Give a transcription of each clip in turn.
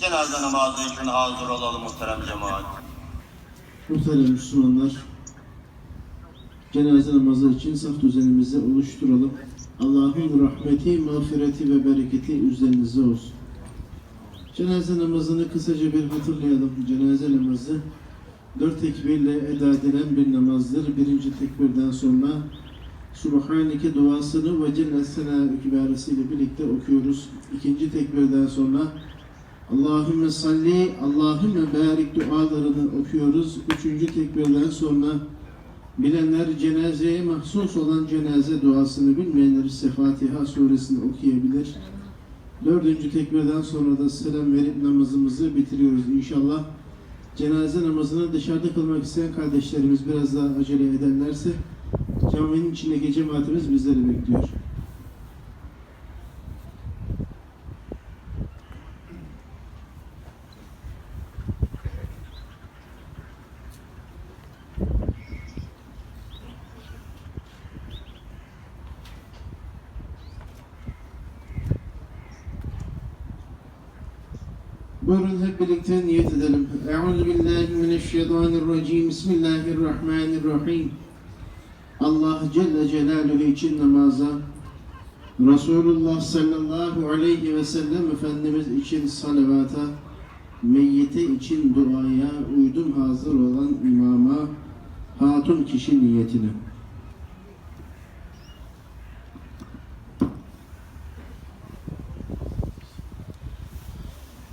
Cenaze namazı için hazır olalım muhterem cemaat. Muhterem Müslümanlar, cenaze namazı için saf düzenimizi oluşturalım. Allah'ın rahmeti, mağfireti ve bereketi üzerinize olsun. Cenaze namazını kısaca bir hatırlayalım. Cenaze namazı dört tekbirle eda edilen bir namazdır. Birinci tekbirden sonra Subhaneke duasını ve Celle Senâ kibaresiyle birlikte okuyoruz. İkinci tekbirden sonra Allahümme salli, Allahümme barik dualarını okuyoruz. Üçüncü tekbirden sonra bilenler cenazeye mahsus olan cenaze duasını bilmeyenler ise Fatiha suresini okuyabilir. Dördüncü tekbirden sonra da selam verip namazımızı bitiriyoruz inşallah. Cenaze namazını dışarıda kılmak isteyen kardeşlerimiz biraz daha acele ederlerse caminin içindeki cemaatimiz bizleri bekliyor. Buyurun hep birlikte niyet edelim. Euzu billahi mineşşeytanirracim. Bismillahirrahmanirrahim. Allah Celle Celaluhu için namaza, Resulullah sallallahu aleyhi ve sellem Efendimiz için salavata, meyyite için duaya uydum hazır olan imama, hatun kişi niyetine.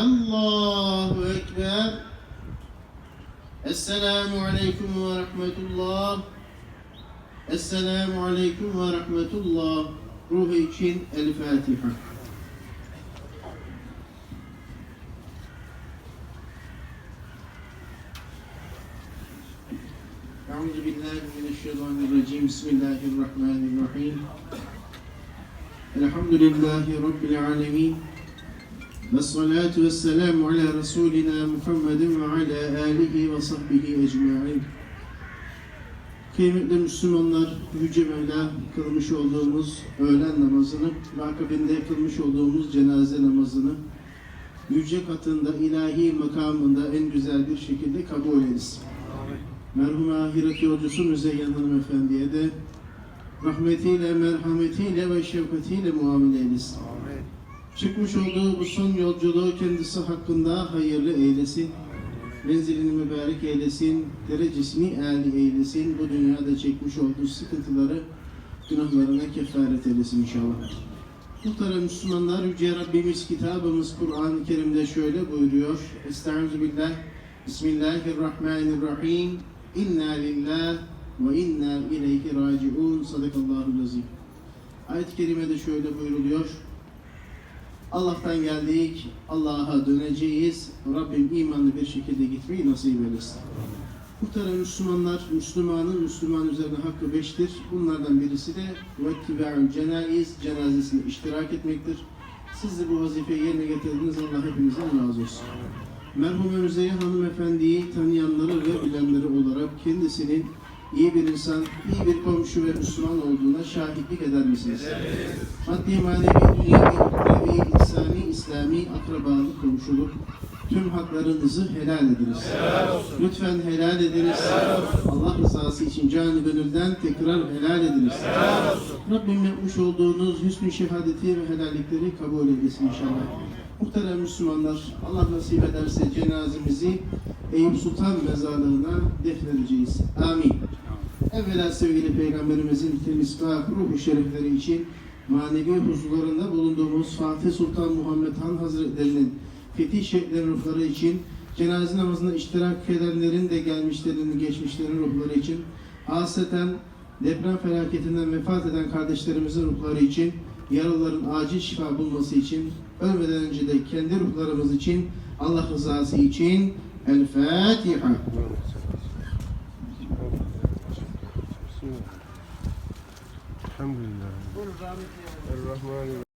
Allahu Ekber. Esselamu Aleyküm ve Rahmetullah. Esselamu Aleyküm ve Rahmetullah. Ruhu için El Fatiha. أعوذ بالله من الشيطان الرجيم بسم الله الرحمن الرحيم الحمد لله رب العالمين والصلاة والسلام على رسولنا محمد وعلى آله وصحبه ecmaîn. Kıymetli Müslümanlar, Yüce Mevla kılmış olduğumuz öğlen namazını ve akabinde kılmış olduğumuz cenaze namazını yüce katında, ilahi makamında en güzel bir şekilde kabul etsin. Merhum ahiret yolcusu Müzeyyen Hanımefendi'ye de rahmetiyle, merhametiyle ve şefkatiyle muamele eylesin. Çıkmış olduğu bu son yolculuğu kendisi hakkında hayırlı eylesin. Menzilini mübarek eylesin, derecesini âli eylesin. Bu dünyada çekmiş olduğu sıkıntıları günahlarına kefaret eylesin inşallah. Muhterem Müslümanlar, Yüce Rabbimiz kitabımız Kur'an-ı Kerim'de şöyle buyuruyor. Estaizu billah, Bismillahirrahmanirrahim. İnna lillah ve inna ileyhi raciun. Sadakallahu lazim. Ayet-i Kerime'de şöyle buyruluyor. Allah'tan geldik, Allah'a döneceğiz. Rabbim imanlı bir şekilde gitmeyi nasip eylesin. Muhterem Müslümanlar, Müslümanın Müslüman üzerine hakkı beştir. Bunlardan birisi de vettibâ'ül cenaiz, cenazesine iştirak etmektir. Siz de bu vazifeyi yerine getirdiniz. Allah hepinizden razı olsun. Merhume Müzeyye hanımefendiyi tanıyanları ve bilenleri olarak kendisinin iyi bir insan, iyi bir komşu ve Müslüman olduğuna şahitlik eder misiniz? Maddi, manevi, dünyevi, ukrevi, insani, İslami, akrabalık, komşuluk, tüm haklarınızı helal ediniz. Lütfen helal ediniz. Allah rızası için canı gönülden tekrar helal ediniz. Rabbim yapmış olduğunuz hüsnü şehadeti ve helallikleri kabul eylesin inşallah. Muhterem Müslümanlar, Allah nasip ederse cenazemizi Eyüp Sultan mezarlığına defnedeceğiz. Amin. Evvela sevgili Peygamberimizin temiz ruhu şerifleri için manevi huzurlarında bulunduğumuz Fatih Sultan Muhammed Han Hazretlerinin fetih şehitlerin ruhları için, cenaze namazına iştirak edenlerin de gelmişlerin, geçmişlerin ruhları için, hasreten deprem felaketinden vefat eden kardeşlerimizin ruhları için, yaralıların acil şifa bulması için, ölmeden önce de kendi ruhlarımız için, Allah rızası için El Fatiha. Bismillahirrahmanirrahim.